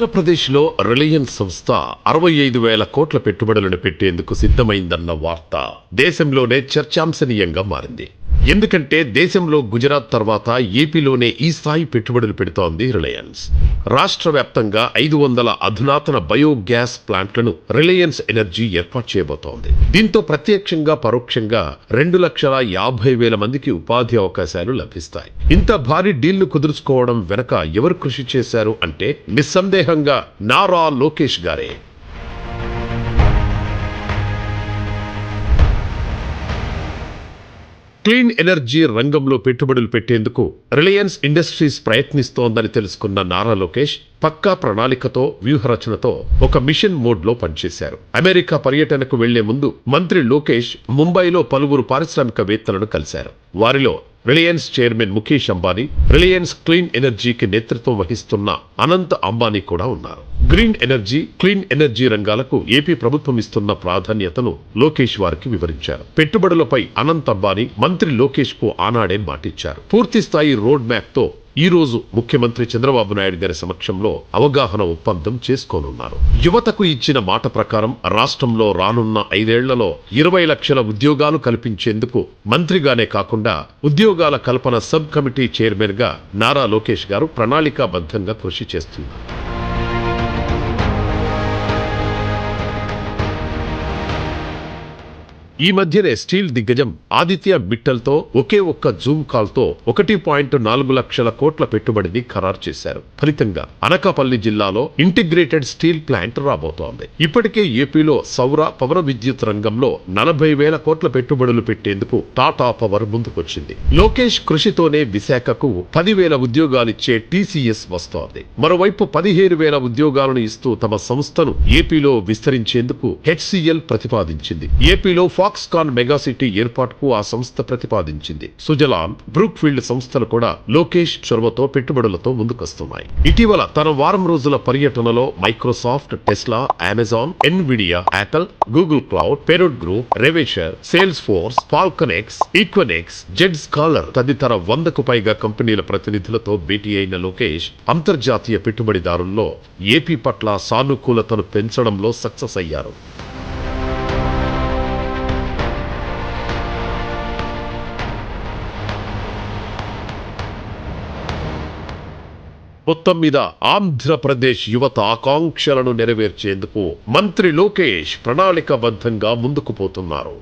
ఆంధ్రప్రదేశ్లో రిలయన్స్ సంస్థ అరవై ఐదు వేల కోట్ల పెట్టుబడులను పెట్టేందుకు సిద్ధమైందన్న వార్త దేశంలోనే చర్చాంశనీయంగా మారింది. ఎందుకంటే దేశంలో గుజరాత్ తర్వాత ఏపీలోనే ఈ స్థాయి పెట్టుబడులు పెడుతోంది రిలయన్స్. రాష్ట్ర వ్యాప్తంగా ఐదు వందల అధునాతన బయోగ్యాస్ ప్లాంట్లను రిలయన్స్ ఎనర్జీ ఏర్పాటు చేయబోతోంది. దీంతో ప్రత్యక్షంగా పరోక్షంగా రెండు లక్షల యాభై వేల మందికి ఉపాధి అవకాశాలు లభిస్తాయి. ఇంత భారీ డీల్ను కుదుర్చుకోవడం వెనక ఎవరు కృషి చేశారు అంటే నిస్సందేహంగా నారా లోకేష్ గారే. క్లీన్ ఎనర్జీ రంగంలో పెట్టుబడులు పెట్టేందుకు రిలయన్స్ ఇండస్ట్రీస్ ప్రయత్నిస్తోందని తెలుసుకున్న నారా లోకేష్ పక్కా ప్రణాళికతో వ్యూహరచనతో ఒక మిషన్ మోడ్లో పనిచేశారు. అమెరికా పర్యటనకు వెళ్ళే ముందు మంత్రి లోకేష్ ముంబైలో పలువురు పారిశ్రామికవేత్తలను కలిశారు. వారిలో Reliance chairman Mukesh Ambani Reliance clean ఎనర్జీకి నేతృత్వం వహిస్తున్న అనంత్ అంబానీ కూడా ఉన్నారు. గ్రీన్ ఎనర్జీ క్లీన్ ఎనర్జీ రంగాలకు ఏపీ ప్రభుత్వం ఇస్తున్న ప్రాధాన్యతను లోకేష్ వారికి వివరించారు. పెట్టుబడులపై అనంత్ అంబానీ మంత్రి లోకేష్కు ఆనాడే మాటిచ్చారు. పూర్తి స్థాయి రోడ్ మ్యాప్తో ఈ రోజు ముఖ్యమంత్రి చంద్రబాబు నాయుడు గారి సమక్షంలో అవగాహన ఒప్పందం చేసుకోనున్నారు. యువతకు ఇచ్చిన మాట ప్రకారం రాష్ట్రంలో రానున్న ఐదేళ్ళలో ఇరవై లక్షల ఉద్యోగాలు కల్పించేందుకు మంత్రిగానే కాకుండా ఉద్యోగాల కల్పన సబ్ కమిటీ చైర్మన్గా నారా లోకేష్ గారు ప్రణాళికాబద్ధంగా కృషి చేస్తున్నారు. ఈ మధ్యనే స్టీల్ దిగ్గజం ఆదిత్య మిట్టల్తో ఒకే ఒక్క జూమ్ కాల్తో ఒకటి పాయింట్ నాలుగు లక్షల కోట్ల పెట్టుబడిని ఖరారు చేశారు. ఫలితంగా అనకాపల్లి జిల్లాలో ఇంటిగ్రేటెడ్ స్టీల్ ప్లాంట్ రాబోతోంది. ఇప్పటికే ఏపీలో సౌర పవన విద్యుత్ రంగంలో నలభై వేల కోట్ల పెట్టుబడులు పెట్టేందుకు టాటా పవర్ ముందుకొచ్చింది. లోకేష్ కృషితోనే విశాఖకు పదివేల ఉద్యోగాలిచ్చే టీసీఎస్ వస్తోంది. మరోవైపు పదిహేను వేల ఉద్యోగాలను ఇస్తూ తమ సంస్థను ఏపీలో విస్తరించేందుకు హెచ్సిఎల్ ప్రతిపాదించింది. ఏపీలో ఫాక్స్కాన్ మెగా సిటీ ఏర్పాటుకు ఆ సంస్థ ప్రతిపాదించింది. సుజలాన్ బ్రూక్ ఫీల్డ్ సంస్థలు కూడా లోకేష్ చొరవతో పెట్టుబడులతో ముందుకొస్తున్నాయి. ఇటీవల తన వారం రోజుల పర్యటనలో Microsoft Tesla Amazon Nvidia Apple Google cloud పెరోడ్ group రెవేషర్ Salesforce FalconX Equinix Zscaler తదితర వందకు పైగా కంపెనీల ప్రతినిధులతో భేటీ అయిన లోకేష్ అంతర్జాతీయ పెట్టుబడిదారుల్లో ఏపీ పట్ల సానుకూలతను పెంచడంలో సక్సెస్ అయ్యారు. మొత్తం మీద ఆంధ్రప్రదేశ్ యువత ఆకాంక్షలను నెరవేర్చేందుకు మంత్రి లోకేష్ ప్రణాళికబద్ధంగా ముందుకు పోతున్నారు.